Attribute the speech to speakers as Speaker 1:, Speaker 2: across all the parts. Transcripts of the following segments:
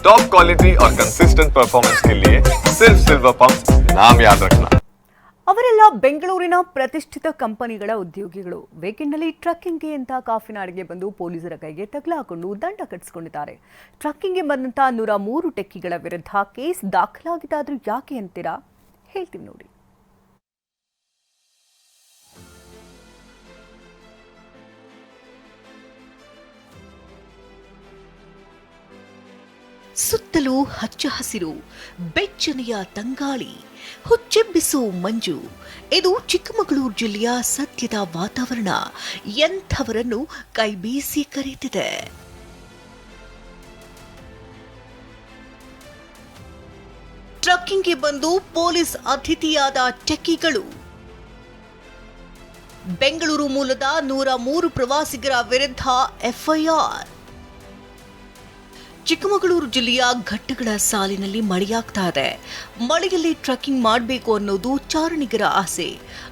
Speaker 1: Top quality और consistent performance के लिए सिर्फ सिल्वर पंप नाम याद रखना
Speaker 2: ಅವರೆಲ್ಲ ಬೆಂಗಳೂರಿನ ಪ್ರತಿಷ್ಠಿತ ಕಂಪನಿಗಳ ಉದ್ಯೋಗಿಗಳು ವೀಕೆಂಡ್ನಲ್ಲಿ ಟ್ರಕ್ಕಿಂಗ್ಗೆ ಅಂತ ಕಾಫಿನಾಡಿಗೆ ಬಂದು ಪೊಲೀಸರ ಕೈಗೆ ತಗಲಾಕೊಂಡು ದಂಡ ಕಟ್ಟಿಸಿಕೊಂಡಿದ್ದಾರೆ ಟ್ರಕ್ಕಿಂಗ್ಗೆ ಬಂದಂತ ನೂರ ಮೂರು ಟೆಕ್ಕಿಗಳ ವಿರುದ್ಧ ಕೇಸ್ ದಾಖಲಾಗಿದ್ದಾದ್ರೂ ಯಾಕೆ ಅಂತೀರಾ ಹೇಳ್ತೀವಿ ನೋಡಿ
Speaker 3: ಸುತ್ತಲೂ ಹಚ್ಚ ಹಸಿರು, ಬೆಚ್ಚನೆಯ ತಂಗಾಳಿ, ಹುಚ್ಚೆಬ್ಬಿಸು ಮಂಜು. ಇದು ಚಿಕ್ಕಮಗಳೂರು ಜಿಲ್ಲೆಯ ಸದ್ಯದ ವಾತಾವರಣ. ಎಂಥವರನ್ನು ಕೈಬೀಸಿ ಕರೆಯುತ್ತಿದೆ ಟ್ರಕ್ಕಿಂಗ್ಗೆ ಬಂದು ಪೊಲೀಸ್ ಅತಿಥಿಯಾದ ಟೆಕ್ಕಿಗಳು. ಬೆಂಗಳೂರು ಮೂಲದ ನೂರ ಮೂರು ಪ್ರವಾಸಿಗರ ವಿರುದ್ಧ ಎಫ್ಐಆರ್. ಚಿಕ್ಕಮಗಳೂರು ಜಿಲ್ಲೆಯ ಘಟ್ಟಗಳ ಸಾಲಿನಲ್ಲಿ ಮಳೆಯಾಗ್ತಾ ಇದೆ. ಮಳೆಯಲ್ಲಿ ಟ್ರಕ್ಕಿಂಗ್ ಮಾಡಬೇಕು ಅನ್ನೋದು ಚಾರಣಿಗರ ಆಸೆ.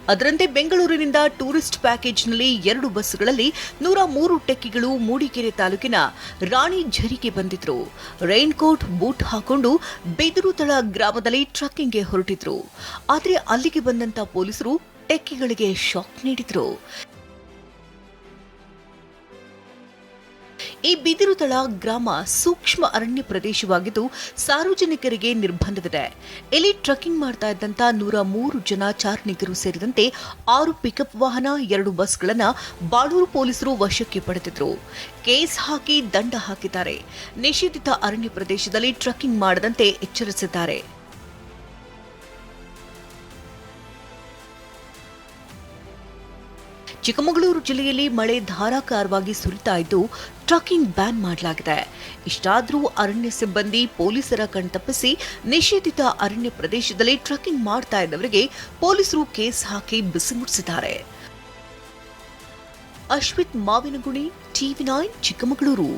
Speaker 3: ಅದರಂತೆ ಬೆಂಗಳೂರಿನಿಂದ ಟೂರಿಸ್ಟ್ ಪ್ಯಾಕೇಜ್ನಲ್ಲಿ ಎರಡು ಬಸ್ಗಳಲ್ಲಿ ನೂರ ಮೂರು ಟೆಕ್ಕಿಗಳು ಮೂಡಿಗೆರೆ ತಾಲೂಕಿನ ರಾಣಿ ಝರಿಗೆ ಬಂದಿದ್ರು. ರೈನ್ಕೋಟ್ ಬೂಟ್ ಹಾಕೊಂಡು ಬೆದರುತಳ ಗ್ರಾಮದಲ್ಲಿ ಟ್ರಕ್ಕಿಂಗ್ಗೆ ಹೊರಟಿದ್ರು. ಆದರೆ ಅಲ್ಲಿಗೆ ಬಂದಂತ ಪೊಲೀಸರು ಟೆಕ್ಕಿಗಳಿಗೆ ಶಾಕ್ ನೀಡಿದ್ರು. ಈ ಬಿದಿರುತಳ ಗ್ರಾಮ ಸೂಕ್ಷ್ಮ ಅರಣ್ಯ ಪ್ರದೇಶವಾಗಿದ್ದು ಸಾರ್ವಜನಿಕರಿಗೆ ನಿರ್ಬಂಧವಿದೆ. ಇಲ್ಲಿ ಟ್ರಕ್ಕಿಂಗ್ ಮಾಡ್ತಾ ಇದ್ದಂತ ನೂರ ಮೂರು ಜನ ಚಾರಣಿಗರು ಸೇರಿದಂತೆ ಆರು ಪಿಕಪ್ ವಾಹನ, ಎರಡು ಬಸ್ಗಳನ್ನು ಬಾಳೂರು ಪೊಲೀಸರು ವಶಕ್ಕೆ ಪಡೆದಿದ್ರು. ಕೇಸ್ ಹಾಕಿ ದಂಡ ಹಾಕಿದ್ದಾರೆ. ನಿಷೇಧಿತ ಅರಣ್ಯ ಪ್ರದೇಶದಲ್ಲಿ ಟ್ರಕ್ಕಿಂಗ್ ಮಾಡದಂತೆ ಎಚ್ಚರಿಸಿದ್ದಾರೆ. ಚಿಕ್ಕಮಗಳೂರು ಜಿಲ್ಲೆಯಲ್ಲಿ ಮಳೆ ಧಾರಾಕಾರವಾಗಿ ಸುರಿತಾ ಇದ್ದು ಟ್ರಕ್ಕಿಂಗ್ ಬ್ಯಾನ್ ಮಾಡಲಾಗಿದೆ. ಇಷ್ಟಾದರೂ ಅರಣ್ಯ ಸಿಬ್ಬಂದಿ ಪೊಲೀಸರ ಕಣ್ತಪ್ಪಿಸಿ ನಿಷೇಧಿತ ಅರಣ್ಯ ಪ್ರದೇಶದಲ್ಲಿ ಟ್ರಕ್ಕಿಂಗ್ ಮಾಡ್ತಾ ಇದ್ದವರಿಗೆ ಪೊಲೀಸರು ಕೇಸ್ ಹಾಕಿ ಬಿಸಿ ಮುಟ್ಟಿಸಿದ್ದಾರೆ. Ashwith Mavinaguni TV nine, Chikkamagaluru.